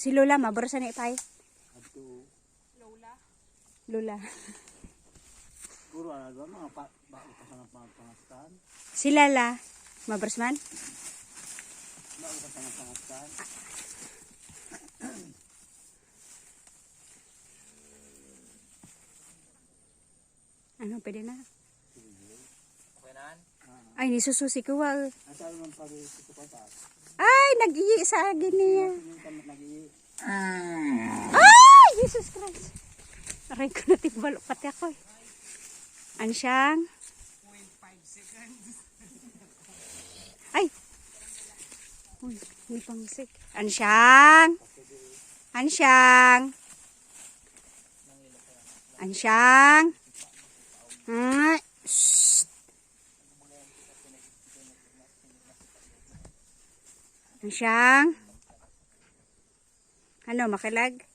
Si Lola, maborosa na ipay. Adto. Lola. Puro ano ba mga pa ba sa mga pangastan. Si Lala, maboros man. Ba sa mga pangastan. Ano, pwede na. Okay na? Ay, nisususi ko. Wow. Ay, nag-iyi sa nagi Ay, Jesus Christ. Aray ko na tigbalo pati ako eh. Ano siyang? Ay! Uy, may pangsik. Ano siyang? Ano siyang? Ano siyang? Ay! Shh! Ano siyang? Ano, makilag?